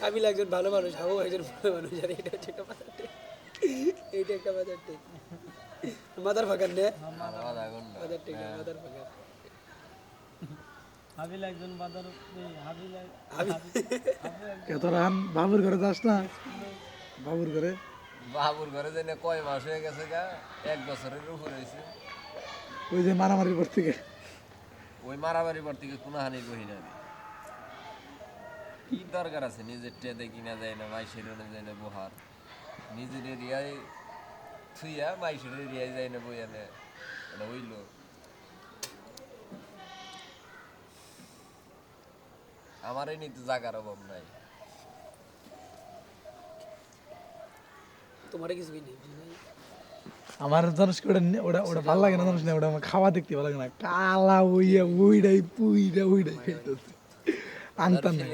কাবিল একজন ভালো মানুষ হাবু একজন ভালো মানুষ আর এটা হচ্ছে একটা মাথার টেক এইটা একটা মাথার টেক মাথার ফাঁকার নে? মাথার টেক মাথার ফাঁকার হাবিল একজন বাজার হাবিল এত রান বাবুর ঘরে যাস না? বাবুর ঘরে? বাবুর ঘরে জেনে কয় মাস হয়ে গেছে গা এক বছরের উপর হয়েছে ওই যে মারামারির পর থেকে। ওই মারামারি পর থেকে কোনো হানি বহি না। কি দরকার আছে? নিজের টেদে কিনা যায় না মাইসের যায় না বহার। নিজের এরিয়ায় থুইয়া মাইসের এরিয়ায় যায় না বইয়ানে এটা হইল। আমার এই নিতে জাগার অভাব নাই। তোমার কিছু নেই আমার জানিস ওটা ওটা ওটা ভালো লাগে না জানিস না? ওটা আমার খাওয়া দেখতে ভালো লাগে না। কালা উইয়া উইডাই পুইডা উইডাই আনতাম না।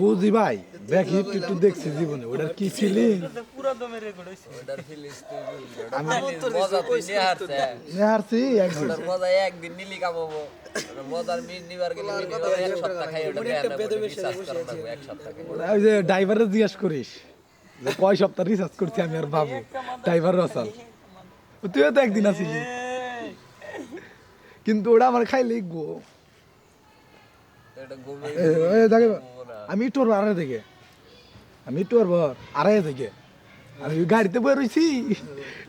বুঝি ভাই দেখ একটু একটু দেখছি জীবনে ওটার কি ফিলিং নেহারছি একদিন। ওটার মজা একদিন নিলি কামাবো। ওটার মজার মিট নিবার গেলে minimum এক সপ্তাহ খাই ওটা দেয়া না বলে রিসার্চ করা লাগবে এক সপ্তাহ খাই। ওই যে ড্রাইভারে জিজ্ঞাসা করিস কয় সপ্তাহ রিসার্চ করছি আমি আর বাবু? ড্রাইভার রসাল তুইও তো একদিন আসিলি। কিন্তু ওটা আমার খাই লিখব এটা ঘুমে দেখে আমি একটু আড়াই থেকে। আমি একটু আড়াই থেকে। আমি গাড়িতে বয়ে রয়েছি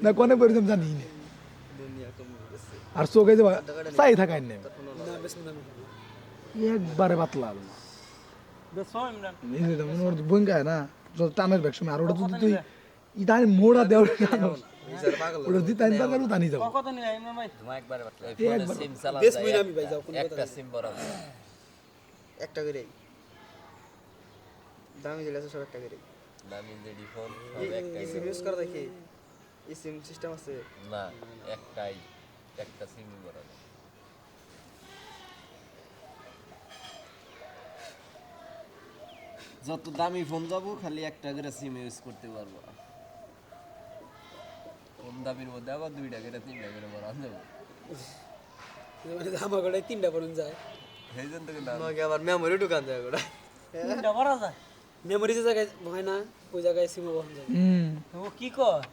না কোনে বয়ে রয়েছি জানি না। আর চোখে যে চাই থাকাই নেই। না বেশ না একবারে পাতলা বঙ্গায় না টানের ব্যাগ সময়। আর ওটা যদি তুই ইদানি মোড়া দেওয়ার ওটা যদি টাইম পার করব নিয়ে একটা সিম বরাবর। একটা করে দামি দিলে সব একটা করে দামি জেডি ফোন সব একটা সিম ইউজ করা দেখি। ই সিম সিস্টেম আছে? না একটাই একটা সিম বরাবর যত দামি ফোন যাব খালি একটা করে সিম ইউজ করতে পারব। কম দামির মধ্যে আবার দুইটা করে তিনটা করে বরান যাব তিনটা পর্যন্ত যায়। সেই জন্য তোকে দাম আমাকে আবার মেমোরি ঢুকান যায় ওটা তিনটা করা যায়। মেমোরি যে জায়গায় হয় না ওই জায়গায় সিমও বহন যায়। হুম। ও কি কর